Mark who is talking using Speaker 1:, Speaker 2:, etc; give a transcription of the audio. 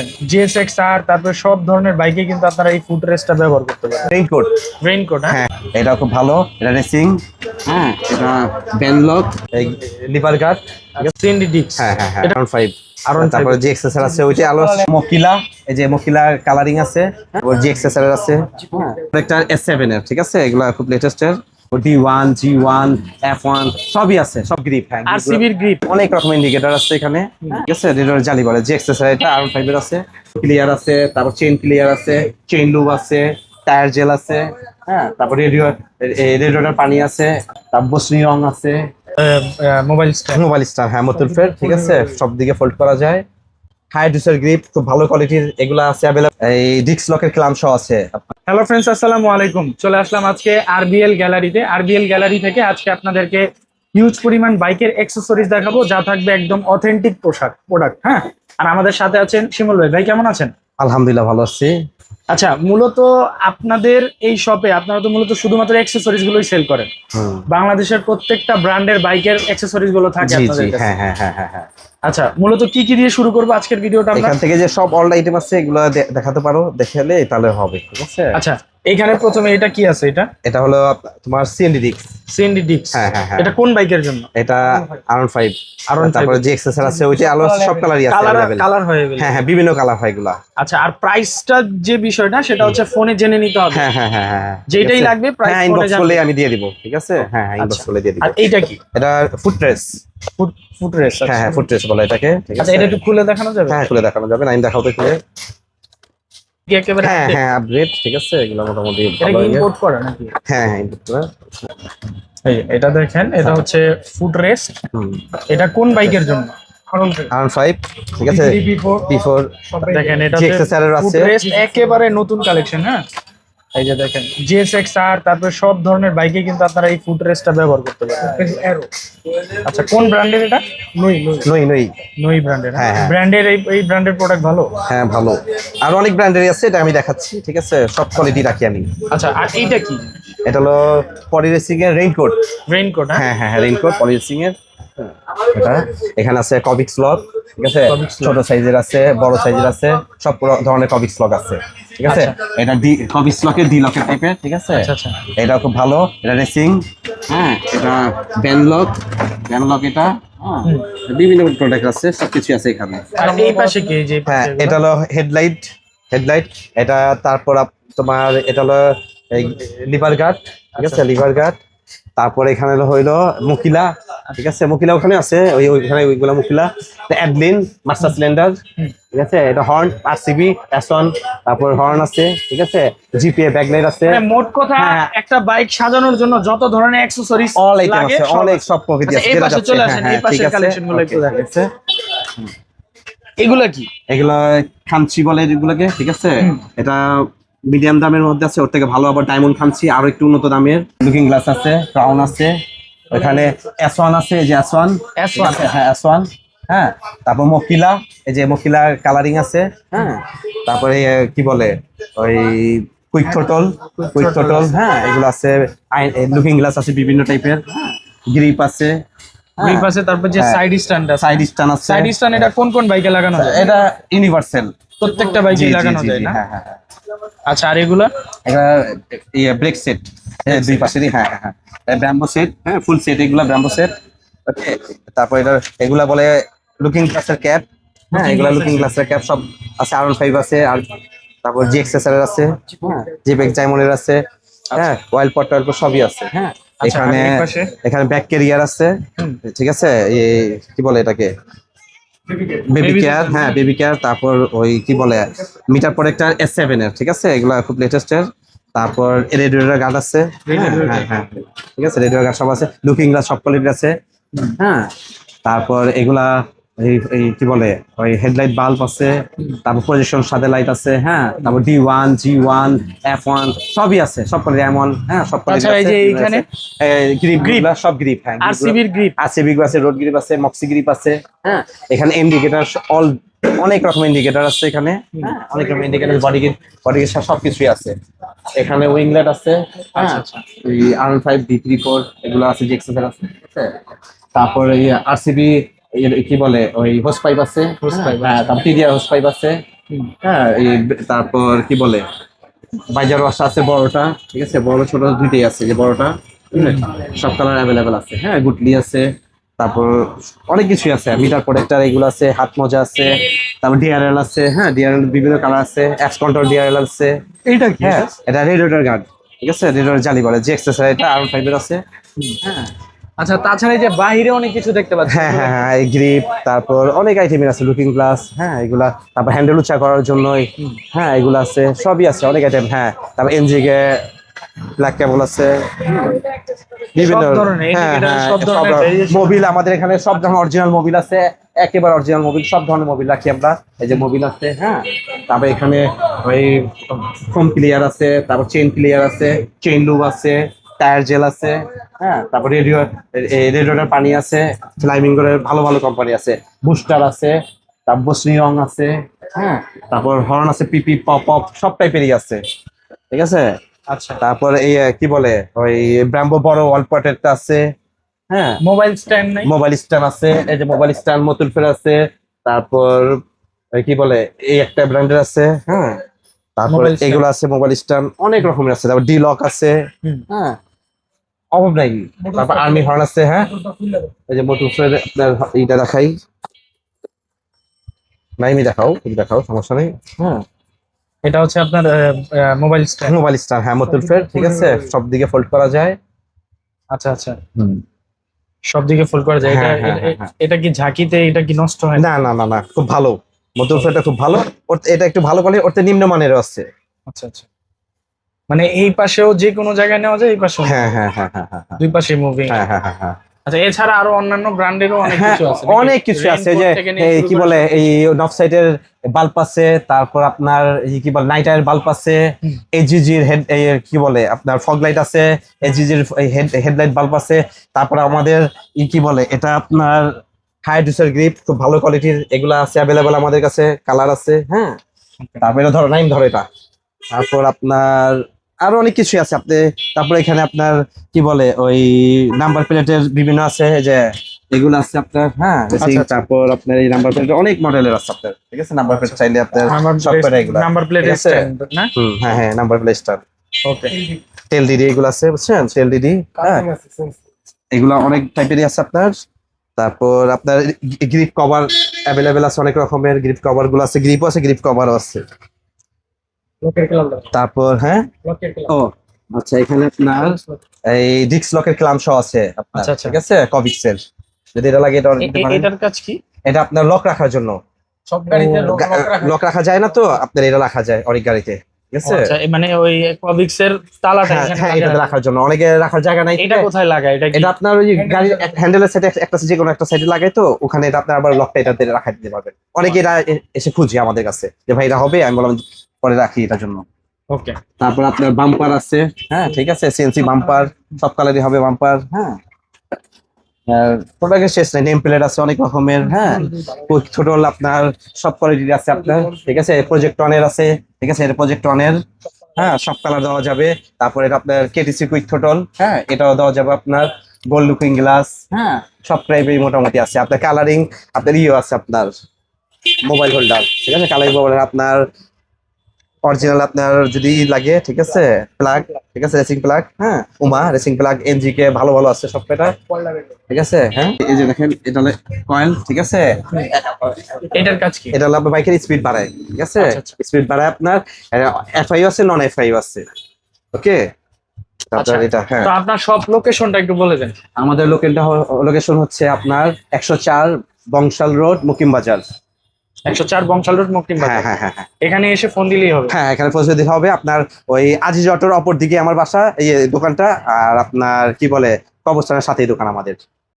Speaker 1: দেখেন। জিএসএক্স আর তারপরে সব ধরনের বাইকে কিন্তু আপনারা এই ফুট রেস্টটা ব্যবহার করতে পারেন
Speaker 2: রেইনকোট
Speaker 1: রেইনকোট হ্যাঁ?
Speaker 2: হ্যাঁ এটা খুব ভালো এটা রেসিং হ্যাঁ এটা ব্যানলক লিভার গার্ড
Speaker 1: ডিক্স
Speaker 2: হ্যাঁ হ্যাঁ হ্যাঁ।
Speaker 1: এটা
Speaker 2: আরন ফাইভ
Speaker 1: R15
Speaker 2: তারপরে জি এক্সেসর আছে ওইটা আলো মকিলা এই যে মকিলা কালারিং আছে। এক্সেসর আছে। হ্যাঁ। একটা এস সেভেন এর ঠিক আছে? এগুলা খুব লেটেস্টের D one G one F one সবই আছে সব গ্রিপ হ্যাঁ
Speaker 1: আর সিবির গ্রিপ
Speaker 2: অনেক রকম ইন্ডিকেটর আছে এখানে ঠিক আছে? রেডার জালি বলে জি এক্সেসর এটা আর ফাইভ এর আছে ক্লিয়ার আছে তারপর চেইন ক্লিয়ার আছে চেইন লুব আছে টায়ার জেল আছে হ্যাঁ তারপর রেডিও রেডিওটার পানি আছে তারপর বসনি রং আছে
Speaker 1: মোবাইল স্ট্যান্ড
Speaker 2: মোবাইল স্টার হ্যাঁ মতুলফের ঠিক আছে? সব দিকে ফোল্ড করা যায়। হাই ডুসের গ্রিপ, খুব ভালো কোয়ালিটির এগুলা আছে এই ডিক্স লকের ক্লাম সহ আছে।
Speaker 1: হ্যালো ফ্রেন্ডস আসসালামু আলাইকুম। চলে আসলাম আজকে আরবিএল গ্যালারিতে আরবিএল গ্যালারি থেকে আজকে আপনাদেরকে হিউজ পরিমাণ বাইকের অ্যাক্সেসরিজ দেখাবো, যা থাকবে একদম অথেন্টিক পোশাক প্রোডাক্ট হ্যাঁ? আর আমাদের সাথে আছেন শিমুল ভাই। ভাই, কেমন আছেন?
Speaker 2: আলহামদুলিল্লাহ ভালো আছি।
Speaker 1: আচ্ছা মূলত আপনাদের এই শপে আপনারা তো মূলত শুধুমাত্র অ্যাক্সেসরিজ গুলোই সেল করেন। বাংলাদেশের প্রত্যেকটা ব্র্যান্ডের বাইকের অ্যাক্সেসরিজগুলো থাকে আপনাদের কাছে।
Speaker 2: হ্যাঁ হ্যাঁ হ্যাঁ হ্যাঁ হ্যাঁ।
Speaker 1: আচ্ছা মূলত কি কি দিয়ে শুরু করব আজকের ভিডিওটা আমরা?
Speaker 2: এখান থেকে যে সব অল আইটেম আছে এগুলো দেখাতে পারো দেখালে তাহলে হবে ঠিক আছে?
Speaker 1: আচ্ছা এখানে প্রথমে এটা কি আছে এটা?
Speaker 2: এটা হলো তোমার সিএনডি ডিক্স
Speaker 1: সিএনডি ডিক্স
Speaker 2: হ্যাঁ হ্যাঁ হ্যাঁ।
Speaker 1: এটা কোন বাইকের জন্য?
Speaker 2: এটা আরন ফাইভ
Speaker 1: আরন
Speaker 2: তারপরে যে এক্সেসর আছে ওইটা আলো আছে সব কালারই আছে
Speaker 1: কালার কালার হয়ে গেল।
Speaker 2: হ্যাঁ হ্যাঁ বিভিন্ন কালার হয় এগুলা।
Speaker 1: আচ্ছা আর প্রাইসটা যে বিষয়টা সেটা হচ্ছে ফোনে জেনে নিতে হবে।
Speaker 2: হ্যাঁ হ্যাঁ হ্যাঁ হ্যাঁ
Speaker 1: যেটাই লাগবে
Speaker 2: হ্যাঁ
Speaker 1: phone এ
Speaker 2: ইনবক্স
Speaker 1: জানাবে।
Speaker 2: করলে আমি দিয়ে দিব ঠিক আছে? হ্যাঁ হ্যাঁ ইনবক্স
Speaker 1: আচ্ছা।
Speaker 2: দিয়ে দিব।
Speaker 1: আর এইটা কি?
Speaker 2: এটা foot dress
Speaker 1: foot foot race
Speaker 2: হ্যাঁ হ্যাঁ ফুট ড্রেস বলে এটাকে ঠিক
Speaker 1: আচ্ছা এটা একটু খুলে দেখানো যাবে?
Speaker 2: হ্যাঁ খুলে দেখানো যাবে নাইন দেখাও তো খুলে।
Speaker 1: কি একেবারে
Speaker 2: হ্যাঁ হ্যাঁ আপগ্রেড ঠিক আছে এগুলো মোটামুটি
Speaker 1: এটা
Speaker 2: ভালো
Speaker 1: কি। ইম্পোর্ট করা নাকি?
Speaker 2: হ্যাঁ হ্যাঁ input করা।
Speaker 1: এই এটা দেখেন এটা হচ্ছে ফুট রেস এটা কোন বাইকের জন্য?
Speaker 2: আর ফাইভ ঠিক আছে? পি ফোর
Speaker 1: দেখেন এটা একেবারে নতুন কালেকশন হ্যাঁ? এই যে দেখেন জিএসএক্স আর তারপরে সব ধরনের বাইকে কিন্তু আপনারা এই ফুট রেসটা ব্যবহার করতে পারেন অ্যারো আচ্ছা কোন ব্র্যান্ডের এটা? নই নই
Speaker 2: নই নই
Speaker 1: নই ব্র্যান্ডের
Speaker 2: হ্যাঁ, হ্যাঁ।
Speaker 1: ব্র্যান্ডের এই এই ব্র্যান্ডের প্রোডাক্ট ভালো?
Speaker 2: হ্যাঁ ভালো। আর অনেক ব্র্যান্ডের আছে এটা আমি দেখাচ্ছি ঠিক আছে? সব কোয়ালিটি রাখি আমি।
Speaker 1: আচ্ছা আর এইটা কি?
Speaker 2: এটা হলো পলি রেসিং এর রেইনকোট
Speaker 1: রেইনকোট হ্যাঁ?
Speaker 2: হ্যাঁ হ্যাঁ হ্যাঁ রেইনকোট পলি রেসিং এর। এটা এখানে আছে কবিক্স লক ঠিক আছে? ছোট সাইজের আছে বড় সাইজের আছে সব ধরনের কবিক্স লক আছে। ঠিক আছে? এটা ডি কবিক্স লকের ডি লকের টাইপের ঠিক আছে?
Speaker 1: আচ্ছা আচ্ছা।
Speaker 2: এটা খুব ভালো। এটা রেসিং হ্যাঁ এটা ব্যানলক ব্যানলক এটা। হ্যাঁ, বিভিন্ন প্রোডাক্ট আছে সবকিছু আছে এখানে।
Speaker 1: এই পাশে কি? যে
Speaker 2: হ্যাঁ এটা হলো হেডলাইট হেডলাইট এটা তারপর তোমার এটা হলো লিভার গার্ড ঠিক আছে? লিভার গার্ড তারপর এখানে হইল মুকিলা। ঠিক আছে মুকিলা ওখানে আছে ওই ওইখানে ওইগুলা মুকিলা অ্যাডলিন মাস্টার সিলিন্ডার ঠিক আছে এটা হর্ন আরসিবি এসন তারপর হর্ন আছে ঠিক আছে জিপিএ ব্যাকলাইট আছে।
Speaker 1: মানে মোট কথা
Speaker 2: হ্যাঁ।
Speaker 1: একটা বাইক সাজানোর জন্য যত ধরনের অ্যাকসেসরিজ
Speaker 2: অল আইটেম আছে অনেক সব প্রভৃতি
Speaker 1: আচ্ছা,
Speaker 2: আছে
Speaker 1: এই পাশে চলে
Speaker 2: হ্যাঁ,
Speaker 1: আসেন,
Speaker 2: হ্যাঁ,
Speaker 1: এই পাশের
Speaker 2: ঠিক আছে,
Speaker 1: collection গুলো একটু দেখান। এগুলা কি?
Speaker 2: এগুলা খামচি বলে এগুলোকে ঠিক আছে? এটা মিডিয়াম দামের মধ্যে আছে ওর থেকে ভালো আবার ডায়মন্ড খামচি আরও একটু উন্নত দামের। লুকিং গ্লাস আছে ক্রাউন আছে ওখানে এস ওয়ান আছে এই যে এস ওয়ান
Speaker 1: S1
Speaker 2: হ্যাঁ এস ওয়ান হ্যাঁ। তারপর মকিলা এই যে মকিলা কালারিং আছে হ্যাঁ। তারপরে কি বলে? ওই কুইক টোটল কুইক টোটল হ্যাঁ। এগুলো আছে। লুকিং গ্লাস আছে বিভিন্ন টাইপের গ্রিপ আছে
Speaker 1: গ্রিপ আছে তারপর যে
Speaker 2: হ্যাঁ।
Speaker 1: সাইড স্ট্যান্ড আছে।
Speaker 2: সাইড স্টান আছে।
Speaker 1: সাইড স্ট্যান্ড এটা কোন কোন বাইকে লাগানো যায়?
Speaker 2: এটা ইউনিভার্সাল
Speaker 1: প্রত্যেকটা বাইকে লাগানো যায় না?
Speaker 2: হ্যাঁ হ্যাঁ হ্যাঁ।
Speaker 1: আচ্ছা আর এগুলা?
Speaker 2: এটা ব্রেক সেট দুই পাশেরই হ্যাঁ হ্যাঁ হ্যাঁ। ব্র্যাম্বো সেট হ্যাঁ ফুল সেট এগুলা ব্র্যাম্বো সেট ওকে তারপর এটা এগুলা বলে লুকিং গ্লাসের ক্যাপ হ্যাঁ এগুলা লুকিং গ্লাসের ক্যাপ সব আছে আর ফাইভ আছে আর তারপর জি এক্সেসরের আছে হ্যাঁ জি বেক জাইমনের আছে হ্যাঁ ওয়াইল্ড পট সবই আছে। হ্যাঁ
Speaker 1: আচ্ছা,
Speaker 2: এখানে এখানে ব্যাক ক্যারিয়ার আছে ঠিক আছে? এই কি বলে এটাকে? বেবি কেয়ার হ্যাঁ বেবি কেয়ার তারপর ওই কি বলে মিটার প্রোডেক্টার এস সেভেন এর ঠিক আছে? এগুলা খুব লেটেস্টের তারপর রেডিওটার গার্ড আছে। হ্যাঁ, হ্যাঁ হ্যাঁ। ঠিক আছে রেডিও গার্ড সব আছে। লুকিং গ্লাস সব কোয়ালিটির আছে হ্যাঁ তারপর এগুলা এই কি বলে ওই হেডলাইট বাল্ব আছে। তারপর পজিশন সাথে লাইট আছে। হ্যাঁ তারপর D one G one F one সবই আছে। সব কোয়ালিটি এমন হ্যাঁ সব কোয়ালিটি
Speaker 1: আচ্ছা, এই এইখানে?
Speaker 2: গ্রিপ গ্রিপ সব গ্রিপ হ্যাঁ
Speaker 1: আর সিবির গ্রিপ
Speaker 2: আরসিবি আছে রোড গ্রিপ আছে মক্সি গ্রিপ আছে। হ্যাঁ এখানে ইন্ডিকেটর অল অনেক রকম ইন্ডিকেটর আছে এখানে। হ্যাঁ অনেক রকম ইন্ডিকেটর বডি বডি সবকিছুই আছে। এখানে উইংলেট আছে হ্যাঁ।
Speaker 1: আচ্ছা।
Speaker 2: এই আর ফাইভ ডি থ্রি ফোর এগুলো আছে যে এক্সেসর আছে আছে? তারপর এই আরসিবি কি বলে ওই হোস পাইপ আছে
Speaker 1: Hose pipe
Speaker 2: হ্যাঁ তারপর টিডিআর হোস পাইপ আছে হ্যাঁ এই তারপর কি বলে বাইজার ওয়াশ আছে বড়টা ঠিক আছে বড় ছোট দুইটাই আছে যে বড়টা সব কালার অ্যাভেলেবেল আছে হ্যাঁ গুটলি আছে তারপর অনেক কিছুই আছে। মিটার প্রোটেক্টর এগুলো আছে হাত মোজা আছে তারপর ডিআরএল আছে হ্যাঁ ডিআরএল বিভিন্ন কালার আছে এক্স কন্ট্রোল ডিআরএল আছে।
Speaker 1: এইটা কি?
Speaker 2: হ্যাঁ এটা রেডিওটার গার্ড ঠিক আছে? রেডিওটার জালি বলে যে এক্সেসরি এটা আর ফাইভের আছে। হ্যাঁ।
Speaker 1: আচ্ছা তাছাড়া এই যে বাহিরে অনেক কিছু দেখতে পাচ্ছি।
Speaker 2: হ্যাঁ হ্যাঁ হ্যাঁ এই গ্রিপ তারপর অনেক আইটেমের আছে লুকিং গ্লাস হ্যাঁ এগুলা তারপর হ্যান্ডেল উঁচা করার জন্য হ্যাঁ এগুলো আছে সবই আছে অনেক আইটেম হ্যাঁ তারপর এনজিকে ব্ল্যাক কেবল আছে। বিভিন্ন
Speaker 1: ধরনের,
Speaker 2: হ্যাঁ হ্যাঁ মোবিল আমাদের এখানে সব ধরনের অরিজিনাল মোবিল আছে একেবারে অরিজিনাল মোবিল সব ধরনের মোবিল রাখি আমরা। এই যে মোবিল আছে হ্যাঁ। তারপর এখানে ওই ফোম ক্লিয়ার আছে তারপর চেইন ক্লিয়ার আছে চেইন লুব আছে টায়ার জেল আছে হ্যাঁ। তারপর রেডিও রেডিওটার পানি আছে ফ্লাইমিঙ্গের ভালো ভালো কোম্পানি আছে। বুস্টার আছে তারপর বসনি রং আছে হ্যাঁ। তারপর হর্ন আছে পিপি পপ অপ সব টাইপেরই আছে। ঠিক আছে?
Speaker 1: আচ্ছা।
Speaker 2: তারপর এই কি বলে? ওই ব্র্যাম্বো বড় ওয়াল পটেরটা আছে। হ্যাঁ।
Speaker 1: মোবাইল স্ট্যান্ড নাই?
Speaker 2: মোবাইল স্ট্যান্ড আছে। এই যে মোবাইল স্ট্যান্ড মতুল ফের আছে। তারপর কি বলে? এই একটা ব্র্যান্ডের আছে। হ্যাঁ। তারপর এগুলো আছে মোবাইল স্ট্যান্ড অনেক রকমের আছে। তারপর ডি লক আছে হ্যাঁ। অভাব নাই। তারপর আর্মি হর্ন আছে হ্যাঁ। এই যে মতুল ফের আপনার এইটা দেখাই। নাইমি দেখাও। তুমি দেখাও সমস্যা নেই। হ্যাঁ।
Speaker 1: এটা হচ্ছে আপনার মোবাইল স্ট্যান্ড
Speaker 2: মোবাইল স্ট্যান্ড হ্যাঁ মতুল ফের ঠিক আছে? সব দিকে ফোল্ড করা যায়।
Speaker 1: আচ্ছা আচ্ছা। সব দিকে ফোল্ড করা যায়। এটা
Speaker 2: হ্যাঁ, হ্যাঁ,
Speaker 1: এটা-
Speaker 2: হ্যাঁ।
Speaker 1: এটা কি ঝাঁকিতে এটা কি নষ্ট হয়? না
Speaker 2: না না না খুব ভালো। মতুল ফেরটা খুব ভালো। ওর এটা একটু ভালো কোয়ালিটি ওরতে নিম্নমানেরও আছে।
Speaker 1: আচ্ছা আচ্ছা। মানে এই পাশেও যে কোনো জায়গায় নেওয়া যায় এই পাশেও।
Speaker 2: হ্যাঁ হ্যাঁ হ্যাঁ হ্যাঁ
Speaker 1: দুই পাশে মুভিং
Speaker 2: হ্যাঁ হ্যাঁ হ্যাঁ।
Speaker 1: আচ্ছা এছাড়া আরও অন্যান্য ব্র্যান্ডেরও অনেক
Speaker 2: হ্যাঁ,
Speaker 1: কিছু আছে
Speaker 2: অনেক কিছু আছে যে এই কি বলে এই নফ সাইডের বাল্ব আছে তারপর আপনার কি বলে নাইটার বাল্ব আছে। এজিজির হেড কি বলে আপনার ফগ লাইট আছে এজিজির হেড হেডলাইট বাল্ব আছে তারপর আমাদের ই কি বলে এটা আপনার হাই ডুসের গ্রিপ খুব ভালো কোয়ালিটির এগুলা আছে অ্যাভেলেবেল আমাদের কাছে কালার আছে হ্যাঁ। তারপরে ধরো নাইন ধরো এটা। তারপর আপনার আরও অনেক কিছু আছে। আপনি তারপরে এখানে আপনার কি বলে ওই নাম্বার প্লেটের বিভিন্ন আছে যে এগুলো আছে আপনার হ্যাঁ
Speaker 1: আচ্ছা।
Speaker 2: তারপর আপনার এই নাম্বার প্লেট অনেক মডেলের আছে আপনার ঠিক আছে? নাম্বার প্লেট চাইলে আপনার সব করে এগুলো
Speaker 1: নাম্বার প্লেট
Speaker 2: আছে?
Speaker 1: না?
Speaker 2: হ্যাঁ হ্যাঁ number plate star
Speaker 1: okay
Speaker 2: tail DD এগুলো আছে বুঝছেন? টেল ডিডি হ্যাঁ। এগুলো অনেক টাইপেরই আছে আপনার। তারপর আপনার গ্রিপ কভার অ্যাভেলেবেল আছে অনেক রকমের গ্রিপ কভারগুলো আছে গ্রিপও আছে গ্রিপ কভারও আছে। তারপর হ্যাঁ? ও আচ্ছা এখানে আপনার এই ডিক্স লকের ক্লাম সহ আছে আপনার,
Speaker 1: আচ্ছা, আচ্ছা।
Speaker 2: ঠিক আছে? কভিক্সেল যদি এটা লাগে এটা order
Speaker 1: এটার কাজ কি?
Speaker 2: এটা আপনার লক রাখার জন্য।
Speaker 1: সব গাড়িতে
Speaker 2: লক রাখা যায়? না তো? আপনার এটা রাখা যায় অনেক গাড়িতে ঠিক আছে?
Speaker 1: আচ্ছা মানে ওই কবিক্স এর তালাটা
Speaker 2: হ্যাঁ
Speaker 1: এখানে
Speaker 2: হ্যাঁ
Speaker 1: আছে।
Speaker 2: রাখার জন্য। অনেকে রাখার জায়গা নাই
Speaker 1: এটা কোথায় লাগায়? এটা
Speaker 2: এটা আপনার ওই গাড়ির হ্যান্ডেলের সাইডে একটা যে কোনো একটা সাইডে লাগাই তো ওখানে এটা আপনার আবার লকটা এটাতে রাখা দিতে পারবেন। অনেকে এটা এসে খুঁজে আমাদের কাছে যে ভাই এটা হবে? আমি বললাম পরে রাখি এটার জন্য।
Speaker 1: ওকে
Speaker 2: তারপর আপনার বাম্পার আছে হ্যাঁ ঠিক আছে সিএনসি বাম্পার সব কালারই হবে বাম্পার হ্যাঁ। প্রোডাক্টের শেষ নাই নেম প্লেট আছে অনেক রকমের হ্যাঁ। ছোটল আপনার সব কোয়ালিটির আছে আপনার ঠিক আছে প্রজেক্ট অনের আছে ঠিক আছে এটা প্রজেক্ট অনের হ্যাঁ সব কালার দেওয়া যাবে। তারপর আপনার কেটিসি কুইক ছোটল হ্যাঁ এটাও দেওয়া যাবে আপনার গোল্ড লুকিং গ্লাস হ্যাঁ সব টাইপের মোটামুটি আছে। আপনার কালারিং আপনার ইয়ে আছে আপনার মোবাইল হোল্ডার ঠিক আছে কালারিং মোবাইল আপনার অরিজিনাল আপনার যদি লাগে ঠিক আছে? প্লাগ ঠিক আছে? রেসিং প্লাগ হ্যাঁ? Uma racing plug NG K ভালো ভালো আছে সব কয়টা ঠিক আছে? হ্যাঁ? এই যে দেখেন এটা হলো কয়েল ঠিক আছে?
Speaker 1: এটার কাজ কি?
Speaker 2: এটা হলো আপনার বাইকের স্পিড বাড়ায় ঠিক আছে?
Speaker 1: আচ্ছা, আচ্ছা।
Speaker 2: স্পিড বাড়ায় আপনার এফআইও আছে নন এফআইও আছে। ওকে
Speaker 1: আচ্ছা।
Speaker 2: এটা হ্যাঁ।
Speaker 1: আপনার সব লোকেশনটা একটু বলে দেন।
Speaker 2: আমাদের লোকেশনটা লোকেশন হচ্ছে আপনার একশো চার বংশাল রোড মুকিম বাজার
Speaker 1: একশো চার বংশাল রোড মুক্তিম
Speaker 2: হ্যাঁ হ্যাঁ হ্যাঁ হ্যাঁ।
Speaker 1: এখানে এসে ফোন দিলেই হবে।
Speaker 2: হ্যাঁ এখানে পৌঁছে দিতে হবে। আপনার ওই আজিজ অটোর অপর দিকে আমার বাসা এই দোকানটা আর আপনার কি বলে কবরস্থানের সাথেই দোকান আমাদের।